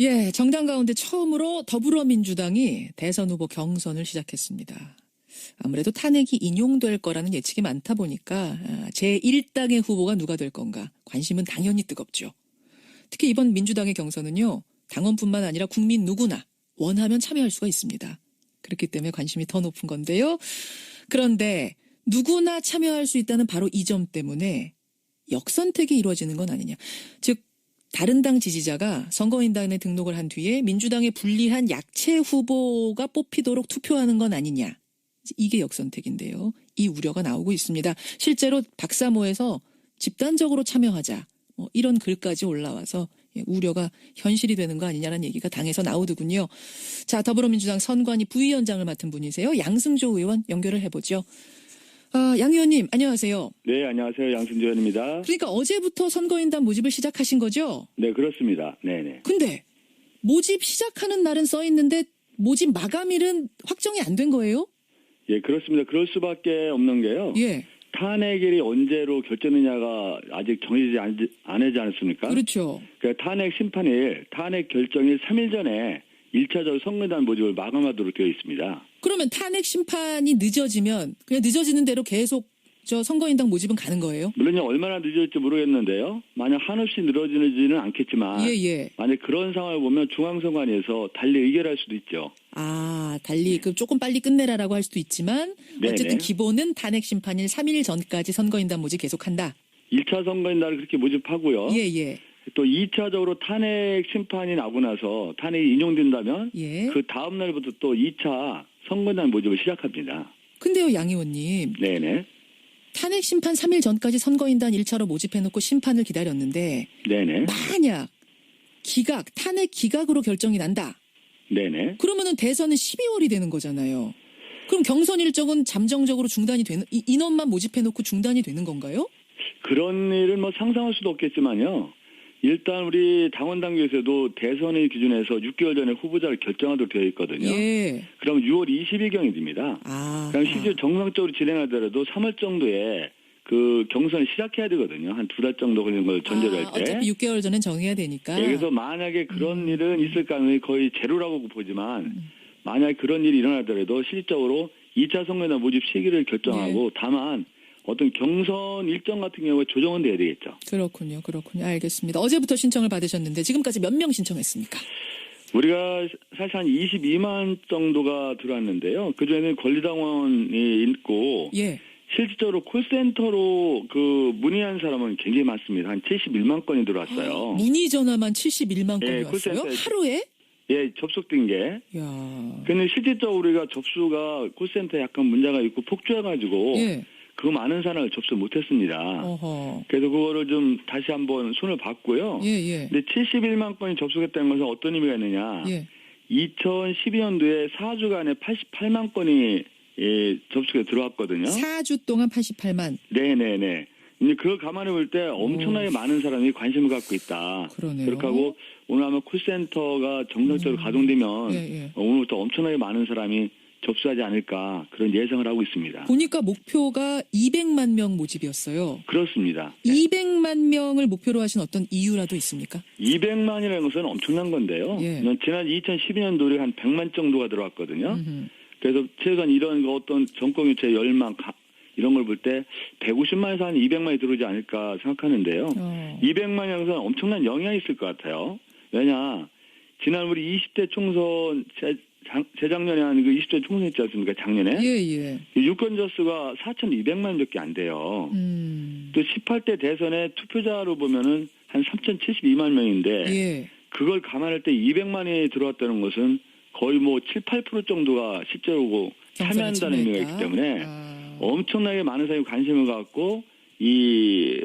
예, 정당 가운데 처음으로 더불어민주당이 대선 후보 경선을 시작했습니다. 아무래도 탄핵이 인용될 거라는 예측이 많다 보니까 아, 제1당의 후보가 누가 될 건가 관심은 당연히 뜨겁죠. 특히 이번 민주당의 경선은요. 당원뿐만 아니라 국민 누구나 원하면 참여할 수가 있습니다. 그렇기 때문에 관심이 더 높은 건데요. 그런데 누구나 참여할 수 있다는 바로 이 점 때문에 역선택이 이루어지는 건 아니냐. 즉 다른 당 지지자가 선거인단에 등록을 한 뒤에 민주당에 불리한 약체 후보가 뽑히도록 투표하는 건 아니냐. 이게 역선택인데요. 이 우려가 나오고 있습니다. 실제로 박사모에서 집단적으로 참여하자. 뭐 이런 글까지 올라와서 예, 우려가 현실이 되는 거 아니냐는 얘기가 당에서 나오더군요. 자, 더불어민주당 선관위 부위원장을 맡은 분이세요. 양승조 의원 연결을 해보죠. 아, 양 의원님, 안녕하세요. 네, 안녕하세요. 양승조 의원입니다. 그러니까 어제부터 선거인단 모집을 시작하신 거죠? 네, 그렇습니다. 네 네. 근데 모집 시작하는 날은 써 있는데 모집 마감일은 확정이 안 된 거예요? 예, 그렇습니다. 그럴 수밖에 없는 게요. 예. 탄핵일이 언제로 결정되냐가 아직 정해지지 않, 않지 않습니까? 그렇죠. 그 탄핵 심판일, 탄핵 결정일 3일 전에 1차적 선거인단 모집을 마감하도록 되어 있습니다. 그러면 탄핵 심판이 늦어지면 그냥 늦어지는 대로 계속 저 선거인단 모집은 가는 거예요? 물론 얼마나 늦어질지 모르겠는데요. 만약 한없이 늘어지지는 않겠지만 예, 예. 만약 그런 상황을 보면 중앙선관위에서 달리 의결할 수도 있죠. 아, 달리 그 조금 빨리 끝내라라고 할 수도 있지만 네네. 어쨌든 기본은 탄핵 심판일 3일 전까지 선거인단 모집 계속한다. 1차 선거인단을 그렇게 모집하고요. 예, 예. 또 2차적으로 탄핵 심판이 나고 나서 탄핵이 인용된다면 예. 그 다음 날부터 또 2차 선거단 모집을 시작합니다. 근데요, 양 의원님. 네네. 탄핵 심판 3일 전까지 선거인단 1차로 모집해놓고 심판을 기다렸는데 네네. 만약 기각, 탄핵 기각으로 결정이 난다. 네네. 그러면은 대선은 12월이 되는 거잖아요. 그럼 경선 일정은 잠정적으로 중단이 되는 이- 인원만 모집해놓고 중단이 되는 건가요? 그런 일을 뭐 상상할 수도 없겠지만요. 일단 우리 당원 당규에서도 대선의 기준에서 6개월 전에 후보자를 결정하도록 되어 있거든요. 예. 그럼 6월 20일경이 됩니다. 아. 그럼 실제 정상적으로 진행하더라도 3월 정도에 그 경선을 시작해야 되거든요. 한 두 달 정도 걸리는 걸 전제로 아, 할 때. 어차피 6개월 전엔 정해야 되니까. 예, 그래서 만약에 그런 음. 일은 있을 가능성이 거의 제로라고 보지만 만약 그런 일이 일어나더라도 실질적으로 2차 선거나 모집 시기를 결정하고 네. 다만 어떤 경선 일정 같은 경우에 조정은 돼야 되겠죠. 그렇군요. 그렇군요. 알겠습니다. 어제부터 신청을 받으셨는데 지금까지 몇 명 신청했습니까? 우리가 사실 한 22만 정도가 들어왔는데요. 그중에는 권리당원이 있고 예. 실질적으로 콜센터로 그 문의한 사람은 굉장히 많습니다. 한 71만 건이 들어왔어요. 문의 전화만 71만 건이 예, 왔어요? 하루에? 예, 접속된 게. 야. 근데 실질적으로 우리가 접수가 콜센터에 약간 문제가 있고 폭주해가지고 예. 그 많은 사람을 접수 못했습니다. 어허. 그래서 그거를 좀 다시 한번 손을 봤고요. 예, 예. 근데 71만 건이 접속했다는 것은 어떤 의미가 있느냐? 예. 2012년도에 4주간에 88만 건이 예, 접속에 들어왔거든요. 4주 동안 88만. 네네네. 근데 그걸 감안해 볼 때 엄청나게 많은 사람이 관심을 갖고 있다. 그러네요. 그렇게 하고 오늘 아마 콜센터가 정상적으로 가동되면 예, 예. 오늘부터 엄청나게 많은 사람이 접수하지 않을까 그런 예상을 하고 있습니다. 보니까 목표가 200만 명 모집이었어요. 그렇습니다. 200만 명을 목표로 하신 어떤 이유라도 있습니까? 200만이라는 것은 엄청난 건데요. 예. 지난 2012년도 우리 한 100만 정도가 들어왔거든요. 음흠. 그래서 최소한 이런 거 어떤 정권 교체 열망 가- 이런 걸 볼 때 150만에서 한 200만이 들어오지 않을까 생각하는데요. 어. 200만 명에서 엄청난 영향이 있을 것 같아요. 왜냐 지난 우리 20대 총선 재, 장- 재작년에 한 그 20대 총선 있지 않습니까? 작년에 예, 예. 그 유권자 수가 4,200만밖에 안 돼요. 음. 또 18대 대선의 투표자로 보면은 한 3,072만 명인데 예. 그걸 감안할 때 200만이 들어왔다는 것은 거의 뭐 7, 8% 정도가 실제로 경선에 참여한다는 의미가. 있기 때문에 아. 엄청나게 많은 사람이 관심을 갖고 이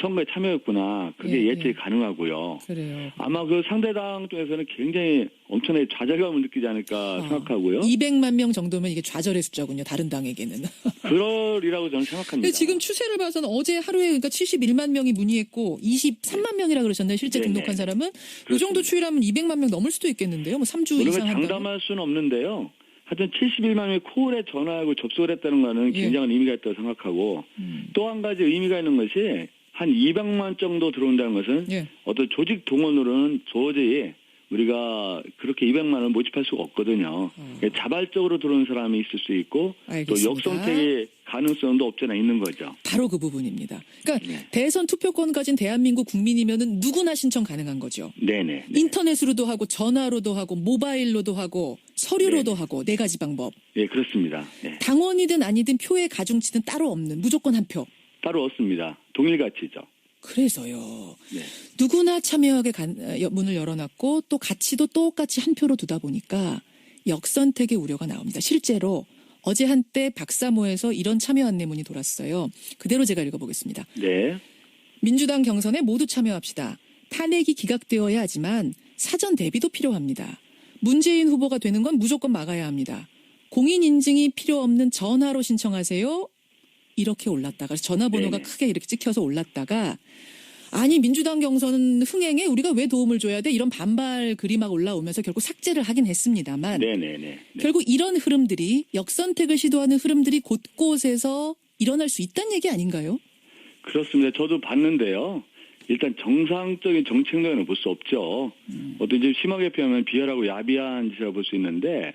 선거에 참여했구나. 그게 예, 예, 측이 예. 가능하고요. 그래요. 아마 그 상대당 쪽에서는 굉장히 엄청나게 좌절감을 느끼지 않을까 아. 생각하고요. 200만 명 정도면 이게 좌절의 숫자군요. 다른 당에게는. 그러리라고 저는 생각합니다. 지금 추세를 봐서는 어제 하루에 그러니까 71만 명이 문의했고 23만 명이라 그러셨나요? 실제 네네. 등록한 사람은 이 그렇습니다. 정도 추이라면 200만 명 넘을 수도 있겠는데요. 뭐 3주 우리가 이상. 장담할 수는 없는데요. 하여튼 71만 명이 코올에 전화하고 접속을 했다는 거는 예. 굉장한 의미가 있다고 생각하고 음. 또한 가지 의미가 있는 것이 한 200만 정도 들어온다는 것은 예. 어떤 조직 동원으로는 도저히 우리가 그렇게 200만 원을 모집할 수가 없거든요. 예, 자발적으로 들어온 사람이 있을 수 있고 또 어. 알겠습니다. 역선택의 가능성도 없잖아 있는 거죠. 바로 그 부분입니다. 그러니까 네. 대선 투표권 가진 대한민국 국민이면은 누구나 신청 가능한 거죠. 네네. 네. 인터넷으로도 하고 전화로도 하고 모바일로도 하고 서류로도 하고 네 가지 방법. 예, 그렇습니다. 예. 당원이든 아니든 표의 가중치는 따로 없는 무조건 한 표. 따로 없습니다. 동일 가치죠. 그래서요. 네. 누구나 참여하게 문을 열어놨고 또 가치도 똑같이 한 표로 두다 보니까 역선택의 우려가 나옵니다. 실제로 어제 한때 박사모에서 이런 참여 안내문이 돌았어요. 그대로 제가 읽어보겠습니다. 네. 민주당 경선에 모두 참여합시다. 탄핵이 기각되어야 하지만 사전 대비도 필요합니다. 문재인 후보가 되는 건 무조건 막아야 합니다. 공인 인증이 필요 없는 전화로 신청하세요. 이렇게 올랐다가 전화번호가 네네. 크게 이렇게 찍혀서 올랐다가 아니 민주당 경선 흥행에 우리가 왜 도움을 줘야 돼 이런 반발 글이 막 올라오면서 결국 삭제를 하긴 했습니다만 네네네. 네. 결국 이런 흐름들이 역선택을 시도하는 흐름들이 곳곳에서 일어날 수 있다는 얘기 아닌가요? 그렇습니다. 저도 봤는데요. 일단 정상적인 정치 행동에는 볼 수 없죠. 음. 어떤 좀 심하게 표현하면 비열하고 야비한 짓이라고 볼 수 있는데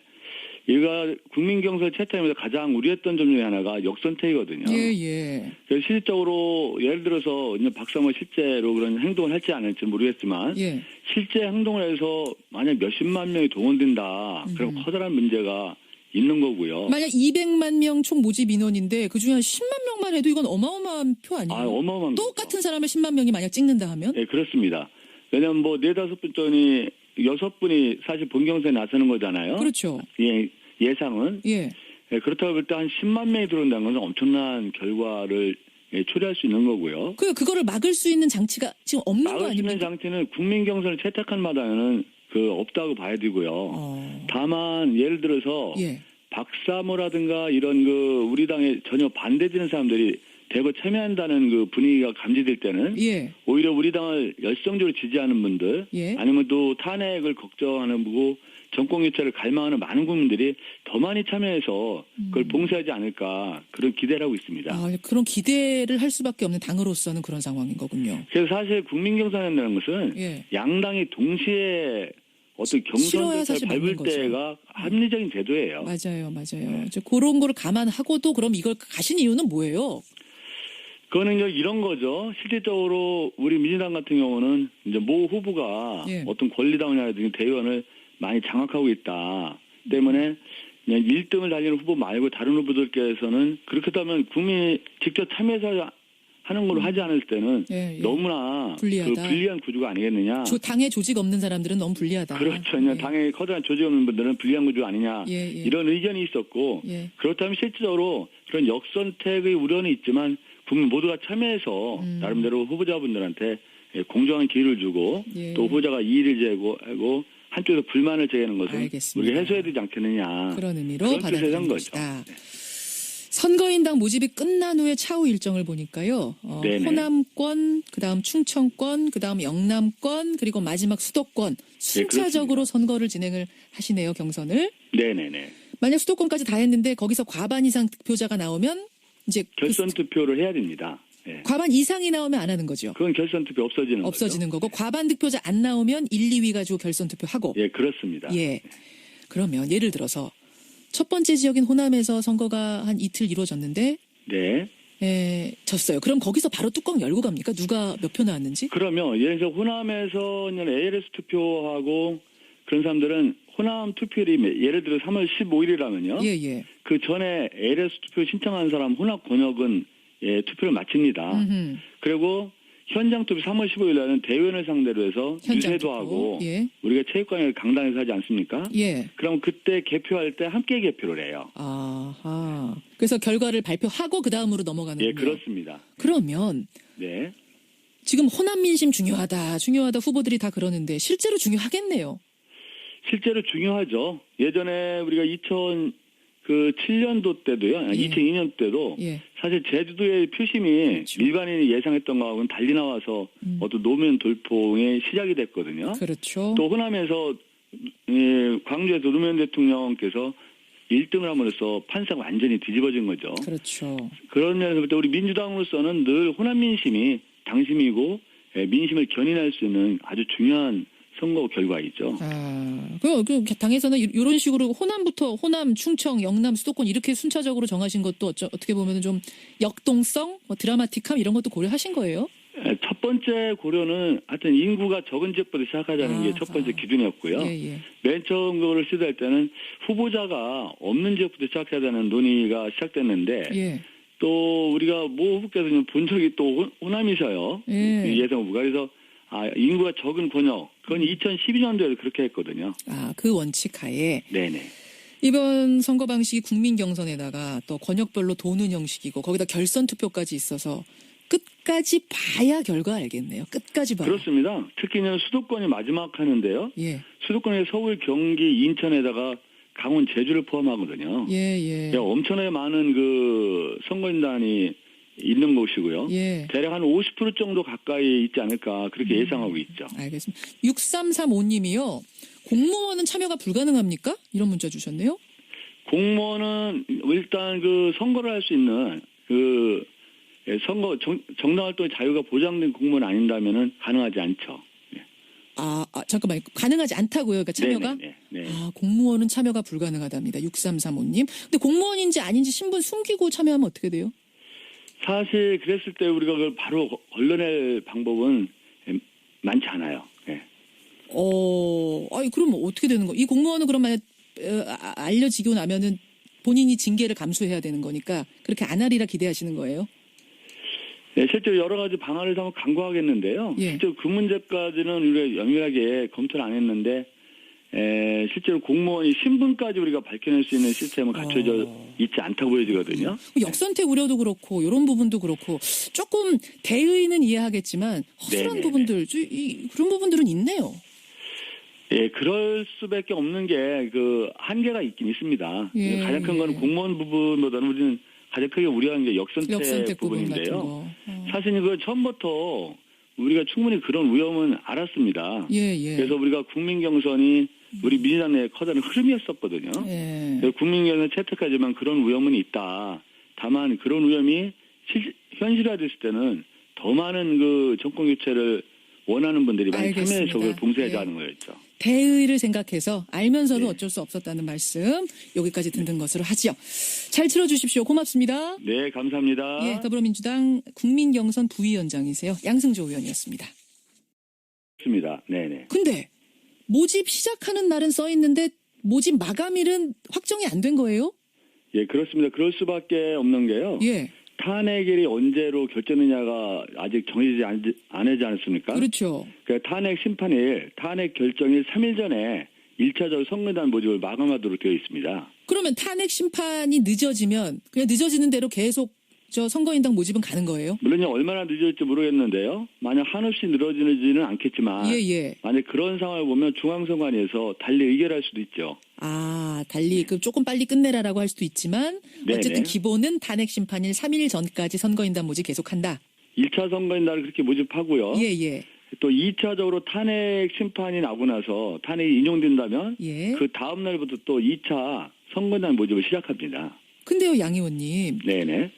얘가 국민 경선 채택하면서 가장 우려했던 점 중에 하나가 역선택이거든요. 예, 예. 그래서 실질적으로 예를 들어서 박사모 실제로 그런 행동을 할지 안 할지 모르겠지만 예. 실제 행동을 해서 만약 몇십만 명이 동원된다. 그럼 음. 커다란 문제가 있는 거고요. 만약 200만 명 총 모집 인원인데 그 중에 한 10만 명만 해도 이건 어마어마한 표 아니에요? 아, 어마어마한 거죠. 똑같은 사람을 10만 명이 만약 찍는다 하면? 네, 그렇습니다. 왜냐하면 뭐 네다섯 분 전이 여섯 분이 사실 본경선에 나서는 거잖아요. 그렇죠. 예, 예상은 예. 예, 그렇다고 볼 때 한 10만 명이 들어온다는 것은 엄청난 결과를 예, 초래할 수 있는 거고요. 그 그거를 막을 수 있는 장치가 지금 없는 거 막을 수 있는 아닙니까? 장치는 국민 경선을 채택한 마다는 그 없다고 봐야 되고요. 어. 다만 예를 들어서 예. 박사모라든가 이런 그 우리 당에 전혀 반대되는 사람들이 대거 참여한다는 그 분위기가 감지될 때는 예. 오히려 우리 당을 열성적으로 지지하는 분들 예. 아니면 또 탄핵을 걱정하는 거고 정권 교체를 갈망하는 많은 국민들이 더 많이 참여해서 그걸 봉쇄하지 않을까 그런 기대를 하고 있습니다. 음. 아, 그런 기대를 할 수밖에 없는 당으로서는 그런 상황인 거군요. 그래서 사실 국민 경선이라는 것은 예. 양당이 동시에 어떤 경선 사실 밟을. 때가 합리적인 제도예요. 맞아요, 맞아요. 네. 이제 그런 거를 감안하고도 그럼 이걸 가신 이유는 뭐예요? 그거는 이제 이런 거죠. 실질적으로 우리 민주당 같은 경우는 이제 모 후보가 예. 어떤 권리당이라든지 대의원을 많이 장악하고 있다. 때문에 그냥 1등을 달리는 후보 말고 다른 후보들께서는 그렇게 하면 국민이 직접 참여해서 하는 걸로 하지 않을 때는 예, 예. 너무나 불리하다. 그 불리한 구조가 아니겠느냐. 조, 당에 조직 없는 사람들은 너무 불리하다. 그렇죠. 예. 당에 커다란 조직 없는 분들은 불리한 구조 아니냐. 예, 예. 이런 의견이 있었고 예. 그렇다면 실질적으로 그런 역선택의 우려는 있지만 국민 모두가 참여해서 음. 나름대로 후보자분들한테 예, 공정한 기회를 주고 예. 또 후보자가 이의를 제고하고 한쪽에서 불만을 제기하는 것은 알겠습니다. 우리가 해소해야 되지 않겠느냐. 그런 의미로 받아들인. 것이다. 선거인당 모집이 끝난 후에 차후 일정을 보니까요. 어. 호남권, 그다음 충청권, 그다음 영남권, 그리고 마지막 수도권 순차적으로 선거를 진행을 하시네요, 경선을. 네네네. 만약 수도권까지 다 했는데 거기서 과반 이상 득표자가 나오면 이제 그 결선 투표를 해야 됩니다. 예. 과반 이상이 나오면 안 하는 거죠. 그건 결선 투표 없어지는 없어지는 거죠. 거고 과반 득표자 안 나오면 1, 2위 가지고 결선 투표하고 예, 그렇습니다. 예. 그러면 예를 들어서 첫 번째 지역인 호남에서 선거가 한 이틀 이루어졌는데 네. 예, 졌어요. 그럼 거기서 바로 뚜껑 열고 갑니까? 누가 몇 표 나왔는지? 그러면 예를 들어 호남에서 이제 ALS 투표하고 그런 사람들은 호남 투표율이 예를 들어 3월 15일이라면요. 예, 예. 그 전에 ALS 투표 신청한 사람 혼합 권역은 예, 투표를 마칩니다. 음흠. 그리고 현장 투표 3월 15일 날은 대의원을 상대로 해서 유세도. 하고 예. 우리가 체육관에 강당에서 하지 않습니까? 예. 그럼 그때 개표할 때 함께 개표를 해요. 아하. 그래서 결과를 발표하고 그 다음으로 넘어가는 예. 그렇습니다. 그러면 네. 지금 호남 민심 중요하다, 중요하다 후보들이 다 그러는데 실제로 중요하겠네요. 실제로 중요하죠. 예전에 우리가 2000 그 7년도 때도요, 예. 2002년 때도 예. 사실 제주도의 표심이 그렇죠. 일반인이 예상했던 거하고는 달리 나와서 음. 어떤 노무현 돌풍의 시작이 됐거든요. 그렇죠. 또 호남에서 예, 광주에서 노무현 대통령께서 1등을 함으로써 판사가 완전히 뒤집어진 거죠. 그렇죠. 그런 면에서 볼때 우리 민주당으로서는 늘 호남 민심이 당심이고 예, 민심을 견인할 수 있는 아주 중요한 선거 결과이죠. 아, 그, 그 당에서는 이- 이런 식으로 호남부터 호남, 충청, 영남, 수도권 이렇게 순차적으로 정하신 것도 어쩌, 어떻게 보면 좀 역동성, 뭐 드라마틱함 이런 것도 고려하신 거예요? 에, 첫 번째 고려는 하여튼 인구가 적은 지역부터 시작하자는 아, 게첫 번째 아. 기준이었고요. 예, 예. 맨 처음 그거를 시도할 때는 후보자가 없는 지역부터 시작해야 되는 논의가 시작됐는데 예. 또 우리가 모 후보께서 본 적이 또 호- 호남이셔요. 예. 이 예성 후보가 그래서 아, 인구가 적은 권역 그건 2012년도에도 그렇게 했거든요. 아, 그 원칙 하에 네네. 이번 선거 방식이 국민 경선에다가 또 권역별로 도는 형식이고 거기다 결선 투표까지 있어서 끝까지 봐야 결과 알겠네요. 끝까지 봐야. 그렇습니다. 특히 는 수도권이 마지막 하는데요. 예. 수도권에 서울, 경기, 인천에다가 강원, 제주를 포함하거든요. 예, 예. 예, 엄청나게 많은 그 선거인단이 있는 곳이고요. 예. 대략 한 50% 정도 가까이 있지 않을까 그렇게 음. 예상하고 있죠. 알겠습니다. 6335님이요. 공무원은 참여가 불가능합니까? 이런 문자 주셨네요. 공무원은 일단 그 선거를 할 수 있는 그 예, 선거 정, 정당활동의 자유가 보장된 공무원 아닌다면은 가능하지 않죠. 아, 아, 잠깐만요. 가능하지 않다고요. 그러니까 참여가? 네, 네, 네. 아, 공무원은 참여가 불가능하답니다. 6335님. 근데 공무원인지 아닌지 신분 숨기고 참여하면 어떻게 돼요? 사실 그랬을 때 우리가 그걸 바로 걸러낼 방법은 예, 많지 않아요. 예. 어, 아니, 그럼 어떻게 되는 거? 이 공무원은 그럼 만약 어, 아- 알려지고 나면은 본인이 징계를 감수해야 되는 거니까 그렇게 안 하리라 기대하시는 거예요? 네, 실제로 여러 가지 방안을 한번 강구하겠는데요. 예. 실제로 그 문제까지는 우리가 연밀하게 검토를 안 했는데 에, 실제로 공무원이 신분까지 우리가 밝혀낼 수 있는 시스템은 갖춰져 어. 있지 않다고 보여지거든요. 역선택 우려도 그렇고 이런 부분도 그렇고 조금 대의는 이해하겠지만 허술한 네네네. 부분들 주- 이, 그런 부분들은 있네요. 예, 그럴 수밖에 없는 게 그 한계가 있긴 있습니다. 예, 가장 큰 예. 거는 공무원 부분보다는 우리는 가장 크게 우려하는 게 역선택, 역선택 부분 부분인데요. 거. 어. 사실 그 처음부터 우리가 충분히 그런 위험은 알았습니다. 예, 예. 그래서 우리가 국민 경선이 우리 민주당 내에 커다란 흐름이었었거든요. 예. 그래서 국민 경선 채택하지만 그런 위험은 있다. 다만 그런 위험이 실, 현실화됐을 때는 더 많은 그 정권 교체를 원하는 분들이 많이 알겠습니다. 참여해서 봉쇄하지 예. 거였죠. 대의를 생각해서 알면서도 네. 어쩔 수 없었다는 말씀 여기까지 듣는 것으로 하죠. 잘 들어주십시오. 고맙습니다. 네, 감사합니다. 예, 더불어민주당 국민경선 부위원장이세요. 양승조 의원이었습니다. 좋습니다. 네네. 근데 모집 시작하는 날은 써 있는데 모집 마감일은 확정이 안 된 거예요? 예, 그렇습니다. 그럴 수밖에 없는 게요. 예, 탄핵일이 언제로 결정되냐가 아직 정해지지 않, 않지 않습니까? 그렇죠. 그 탄핵 심판일, 탄핵 결정일 3일 전에 1차적으로 선거단 모집을 마감하도록 되어 있습니다. 그러면 탄핵 심판이 늦어지면 그냥 늦어지는 대로 계속 저 선거인당 모집은 가는 거예요? 물론 얼마나 늦어질지 모르겠는데요. 만약 한없이 늘어지지는 않겠지만 예, 예. 만약 그런 상황을 보면 중앙선관위에서 달리 의결할 수도 있죠. 아, 달리 그 조금 빨리 끝내라라고 할 수도 있지만 네네. 어쨌든 기본은 탄핵 심판일 3일 전까지 선거인단 모집 계속한다. 1차 선거인단을 그렇게 모집하고요. 예, 예. 또 2차적으로 탄핵 심판이 나고 나서 탄핵이 인용된다면 예. 그 다음 날부터 또 2차 선거인단 모집을 시작합니다. 근데요, 양 의원님. 네네.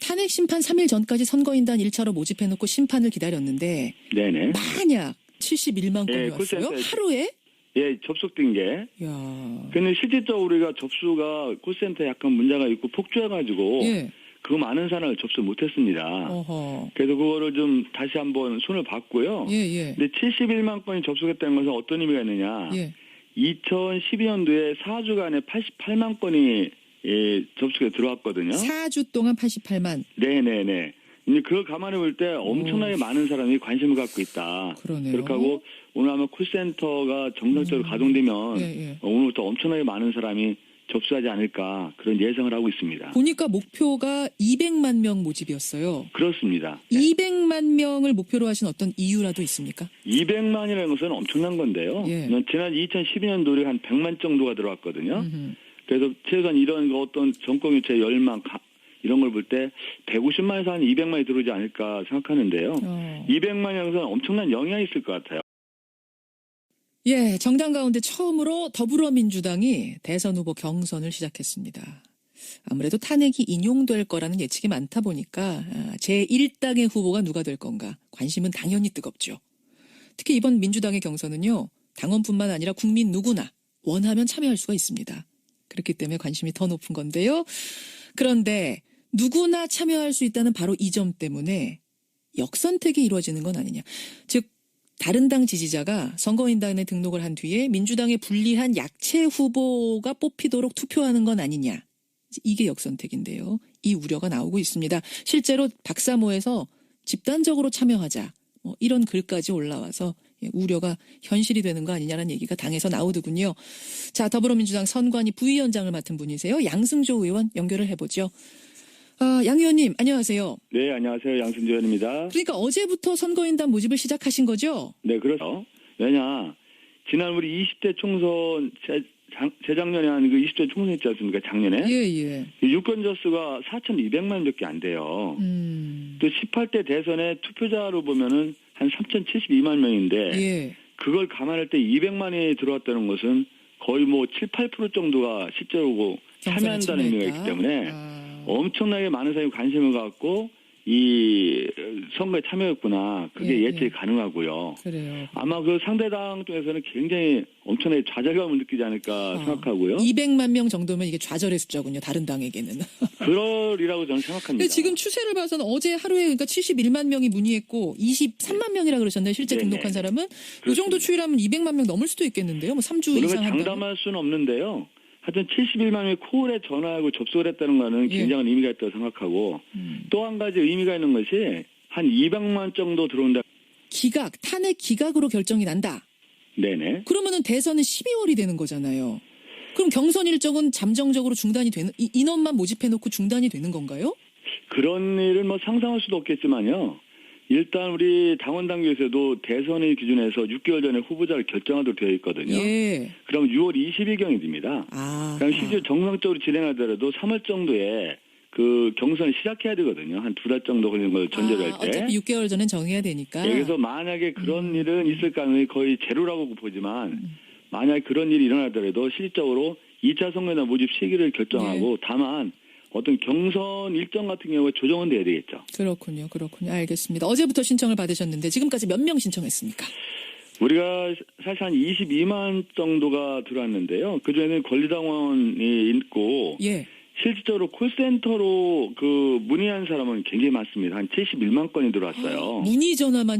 탄핵 심판 3일 전까지 선거인단 1차로 모집해 놓고 심판을 기다렸는데 네네. 만약 71만 건이 예, 왔어요? 콜센터에- 하루에? 예, 접속된 게. 야. 근데 실질적으로 우리가 접수가 콜센터에 약간 문제가 있고 폭주해가지고 예. 그 많은 사람을 접수 못했습니다. 어허. 그래서 그거를 좀 다시 한번 손을 봤고요. 예, 예. 근데 71만 건이 접속했다는 것은 어떤 의미가 있느냐? 예. 2012년도에 4주간에 88만 건이 예, 접속에 들어왔거든요. 4주 동안 88만. 네네네. 이제 그걸 감안해 볼 때 엄청나게 많은 사람이 관심을 갖고 있다. 그러네요. 그렇게 하고 오늘 아마 콜센터가 정상적으로 가동되면 예, 예. 오늘부터 엄청나게 많은 사람이 접수하지 않을까 그런 예상을 하고 있습니다. 보니까 목표가 200만 명 모집이었어요. 그렇습니다. 200만 명을 목표로 하신 어떤 이유라도 있습니까? 200만이라는 것은 엄청난 건데요. 예. 지난 2012년도 우리 한 100만 정도가 들어왔거든요. 음흠. 그래서 최소한 이런 거 어떤 정권 교체 열망 가- 이런 걸 볼 때 150만에서 한 200만이 들어오지 않을까 생각하는데요. 어. 200만이라는 것은 엄청난 영향이 있을 것 같아요. 예, 정당 가운데 처음으로 더불어민주당이 대선 후보 경선을 시작했습니다. 아무래도 탄핵이 인용될 거라는 예측이 많다 보니까 아, 제1당의 후보가 누가 될 건가 관심은 당연히 뜨겁죠. 특히 이번 민주당의 경선은요. 당원뿐만 아니라 국민 누구나 원하면 참여할 수가 있습니다. 그렇기 때문에 관심이 더 높은 건데요. 그런데 누구나 참여할 수 있다는 바로 이 점 때문에 역선택이 이루어지는 건 아니냐. 즉 다른 당 지지자가 선거인단에 등록을 한 뒤에 민주당에 불리한 약체 후보가 뽑히도록 투표하는 건 아니냐. 이게 역선택인데요. 이 우려가 나오고 있습니다. 실제로 박사모에서 집단적으로 참여하자. 뭐 이런 글까지 올라와서 예, 우려가 현실이 되는 거 아니냐는 얘기가 당에서 나오더군요. 자, 더불어민주당 선관위 부위원장을 맡은 분이세요. 양승조 의원 연결을 해보죠. 아, 양 의원님, 안녕하세요. 네, 안녕하세요. 양승조 의원입니다. 그러니까 어제부터 선거인단 모집을 시작하신 거죠? 네, 그렇죠. 왜냐, 지난 우리 20대 총선, 재, 장, 재작년에 한 그 20대 총선 있지 않습니까? 작년에. 예, 예. 그 유권자 수가 4,200만 밖에 안 돼요. 음, 또 18대 대선에 투표자로 보면은 한 3,072만 명인데, 예. 그걸 감안할 때 200만이 들어왔다는 것은 거의 뭐 7, 8% 정도가 실제로 참여한다는 의미가. 있기 때문에 아, 엄청나게 많은 사람이 관심을 갖고 이 선거에 참여했구나. 그게 예, 예, 측이 예. 가능하고요. 그래요. 아마 그 상대당 쪽에서는 굉장히 엄청나게 좌절감을 느끼지 않을까 아, 생각하고요. 200만 명 정도면 이게 좌절의 숫자군요. 다른 당에게는. 그러리라고 저는 생각합니다. 지금 추세를 봐서는 어제 하루에 그러니까 71만 명이 문의했고 23만 명이라 그러셨나요? 실제 네네. 등록한 사람은 이 그렇습니다. 정도 추이라면 200만 명 넘을 수도 있겠는데요. 뭐 3주 우리가 이상. 장담할 수는 없는데요. 하여튼 71만 명이 코올에 전화하고 접속을 했다는 거는 예. 굉장한 의미가 있다고 생각하고 음. 또한 가지 의미가 있는 것이 한 200만 정도 들어온다. 기각, 탄핵 기각으로 결정이 난다. 네네. 그러면은 대선은 12월이 되는 거잖아요. 그럼 경선 일정은 잠정적으로 중단이 되는 이- 인원만 모집해 놓고 중단이 되는 건가요? 그런 일은 뭐 상상할 수도 없겠지만요. 일단 우리 당원 당규에서도 대선의 기준에서 6개월 전에 후보자를 결정하도록 되어 있거든요. 예. 그럼 6월 20일경이 됩니다. 아. 그럼 실제 정상적으로 진행하더라도 3월 정도에 그 경선을 시작해야 되거든요. 한 두 달 정도 걸리는 걸 전제로 아, 할 때. 어차피 6개월 전엔 정해야 되니까. 예, 그래서 만약에 그런 음. 일은 있을 가능성이 거의 제로라고 보지만 만약 그런 일이 일어나더라도 실질적으로 2차 선거나 모집 시기를 결정하고 네. 다만 어떤 경선 일정 같은 경우에 조정은 돼야 되겠죠. 그렇군요. 그렇군요. 알겠습니다. 어제부터 신청을 받으셨는데 지금까지 몇 명 신청했습니까? 우리가 사실 한 22만 정도가 들어왔는데요. 그중에는 권리당원이 있고 예. 실질적으로 콜센터로 그 문의한 사람은 굉장히 많습니다. 한 71만 건이 들어왔어요. 문의 전화만